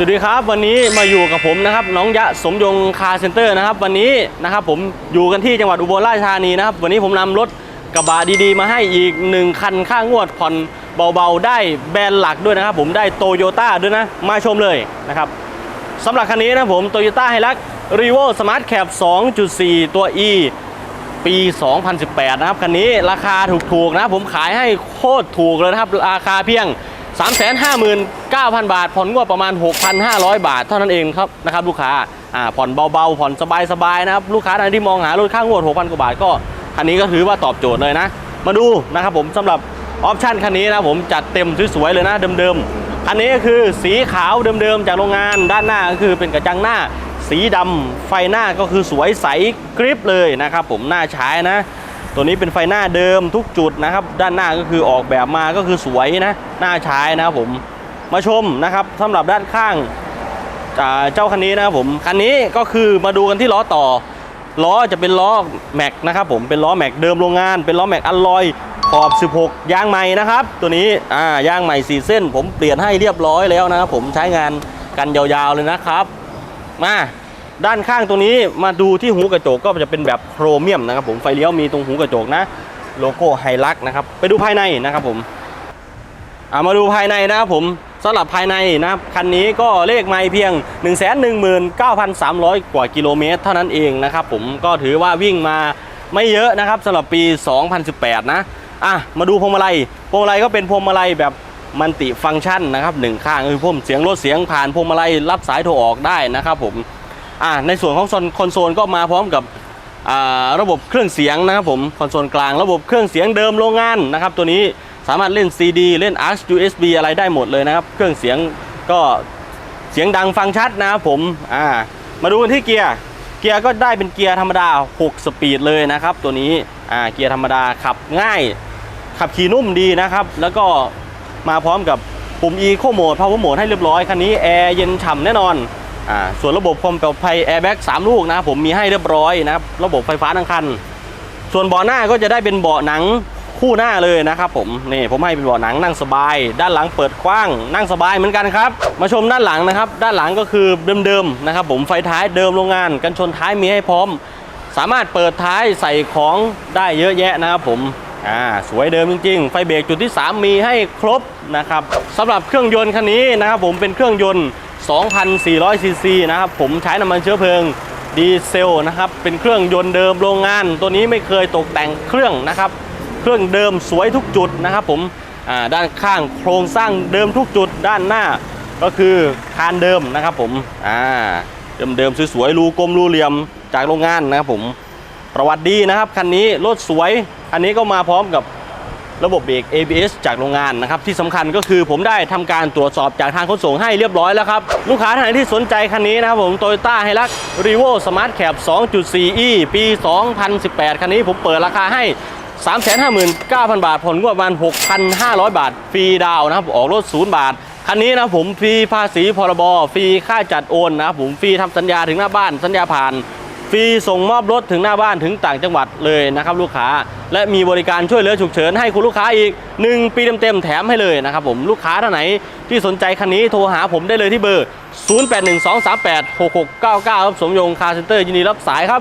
สวัสดีครับวันนี้มาอยู่กับผมนะครับน้องยะสมยงคาร์เซ็นเตอร์นะครับ วันนี้นะครับผมอยู่กันที่จังหวัดอุบลราชธานีนะครับ วันนี้ผมนำรถกระบะดีๆ มาให้อีก 1 คันค่างวดผ่อนเบาๆ ได้แบรนด์หลักด้วยนะครับ ผมได้โตโยต้าด้วยนะ มาชมเลยนะครับสำหรับคันนี้นะผมโตโยต้าไฮรักรีโวสมาร์ทแคป2.4 ตัว E ปี 2018 นะครับคันนี้ราคาถูกๆนะครับผมขายให้โคตรถูกเลยนะครับราคาเพียง 359,000 บาท ผ่อนงวดประมาณ 6,500 บาท เท่านั้นเองครับนะครับลูกค้าอ่าผ่อนเบาๆ ผ่อนสบายๆนะครับลูกค้าท่านที่มองหารถข้างวด 6,000 กว่าบาทก็คันนี้ก็ถือว่าตอบโจทย์เลยนะ มาดูนะครับผมสำหรับออปชันคันนี้นะผมจัดเต็มสวยๆเลยนะเดิมๆคันนี้ก็คือสีขาวเดิมๆจากโรงงานด้านหน้าก็คือเป็นกระจังหน้า สีดำไฟหน้าก็คือสวยใสกริบเลยนะครับผมหน้าใช้นะ ตัวนี้เป็นไฟหน้าเดิมทุกจุดนะครับ ด้านหน้าก็คือออกแบบมาก็คือสวยนะหน้าใช้นะครับผมมาชมนะครับสำหรับด้านข้างเจ้าคันนี้นะครับผมคันนี้ก็คือมาดูกันที่ล้อต่อล้อจะเป็นล้อแม็กนะครับผมเป็นล้อแม็กเดิมโรงงาน เป็นล้อแม็กอัลลอยขอบ 16 ยางใหม่นะครับ ตัวนี้อ่ายางใหม่ 4 เส้น ผมเปลี่ยนให้เรียบร้อยแล้วนะครับผมใช้งานกันยาวๆเลยนะครับ มา ด้านข้างตรงนี้มาดูที่หูกระจกก็จะเป็นแบบโครเมียมนะครับ ผมไฟเลี้ยวมีตรงหูกระจกนะ โลโก้ไฮลักนะครับ ไปดูภายในนะครับผมอามาดูภายในนะครับผมสำหรับภายในนะครับคันนี้ก็เลขไม่เพียง 119,300 กว่ากิโลเมตร เท่านั้นเองนะครับผมก็ถือว่าวิ่งมาไม่เยอะนะครับสำหรับปี 2018 นะอะมาดูพวงมาลัยพวงมาลัยก็เป็นพวงมาลัยแบบมัลติฟังก์ชันนะครับหนึ่งข้างคือพุ่มเสียงลดเสียงผ่านพวงมาลัยรับสายโทรออกได้นะครับผม อ่าในส่วนของคอนโซลก็มาพร้อมกับระบบเครื่องเสียงนะครับผมคอนโซลกลางระบบเครื่องเสียงเดิมโรงงานนะครับตัวนี้สามารถเล่น CD เล่น AUX USB อะไรได้หมดเลยนะครับ เครื่องเสียงก็เสียงดังฟังชัดนะครับผมอ่ามาดูกันที่เกียร์เกียร์ก็ได้เป็นเกียร์ธรรมดา 6 สปีดเลยนะครับ ตัวนี้อ่าเกียร์ธรรมดาขับง่าย ขับขี่นุ่มดีนะครับ แล้วก็มาพร้อมกับปุ่ม Eco Mode Power Mode ให้เรียบร้อยคันนี้แอร์เย็นฉ่ำแน่นอน อ่าส่วนระบบความปลอดภัย Airbag 3ลูกนะครับผมมีให้เรียบร้อยนะครับระบบไฟฟ้าทั้งคัน ส่วนเบาะหน้าก็จะได้เป็นเบาะหนังคู่หน้าเลยนะครับผมนี่ผมให้เป็นเบาะหนังนั่งสบาย ด้านหลังเปิดกว้างนั่งสบายเหมือนกันครับ มาชมด้านหลังนะครับ ด้านหลังก็คือเดิมๆนะครับผมไฟท้ายเดิมโรงงาน กันชนท้ายมีให้พร้อม สามารถเปิดท้ายใส่ของได้เยอะแยะนะครับผมอ่าสวยเดิมจริงๆ ไฟเบรกจุดที่ 3 มีให้ครบนะครับสำหรับเครื่องยนต์คันนี้นะครับผมเป็นเครื่องยนต์ 2,400ซีซีนะครับผมใช้น้ำมันเชื้อเพลิงดีเซลนะครับเป็นเครื่องยนต์เดิมโรงงาน ตัวนี้ไม่เคยตกแต่งเครื่องนะครับเครื่องเดิมสวยทุกจุดนะครับผมด้านข้างโครงสร้างเดิมทุกจุดด้านหน้าก็คือคานเดิมนะครับผมอ่าเดิมๆสวยๆรูกลมรูเหลี่ยมจากโรงงานนะครับผมประวัติดีนะครับคันนี้รถสวยอันนี้ก็มาพร้อมกับ ระบบเบรก ABS จากโรงงานนะครับที่สำคัญก็คือผมได้ทำการตรวจสอบจากทางขนส่งให้เรียบร้อยแล้วครับ ลูกค้าท่านไหนที่สนใจคันนี้นะครับผม Toyota h i l u x r e v o Smart Cap 2.4e ปี 2018 คันนี้ผมเปิดราคาให้ 359,000 บาท ผ่อนงวดประมาณ 6,500 บาท ฟรีดาวน์นะครับออกรถ 0 บาท คันนี้นะผมฟรีภาษีพรบ ฟรีค่าจัดโอนนะครับผมฟรีทำสัญญาถึงหน้าบ้านสัญญาผ่าน ฟรีส่งมอบรถถึงหน้าบ้านถึงต่างจังหวัดเลยนะครับลูกค้า และมีบริการช่วยเหลือฉุกเฉินให้คุณลูกค้าอีก 1 ปีเต็มๆแถมให้เลยนะครับผมลูกค้าท่านไหนที่สนใจคันนี้โทรหาผมได้เลยที่เบอร์ 0812386699 ครับสมยงคาร์เซ็นเตอร์ยินดีรับสายครับ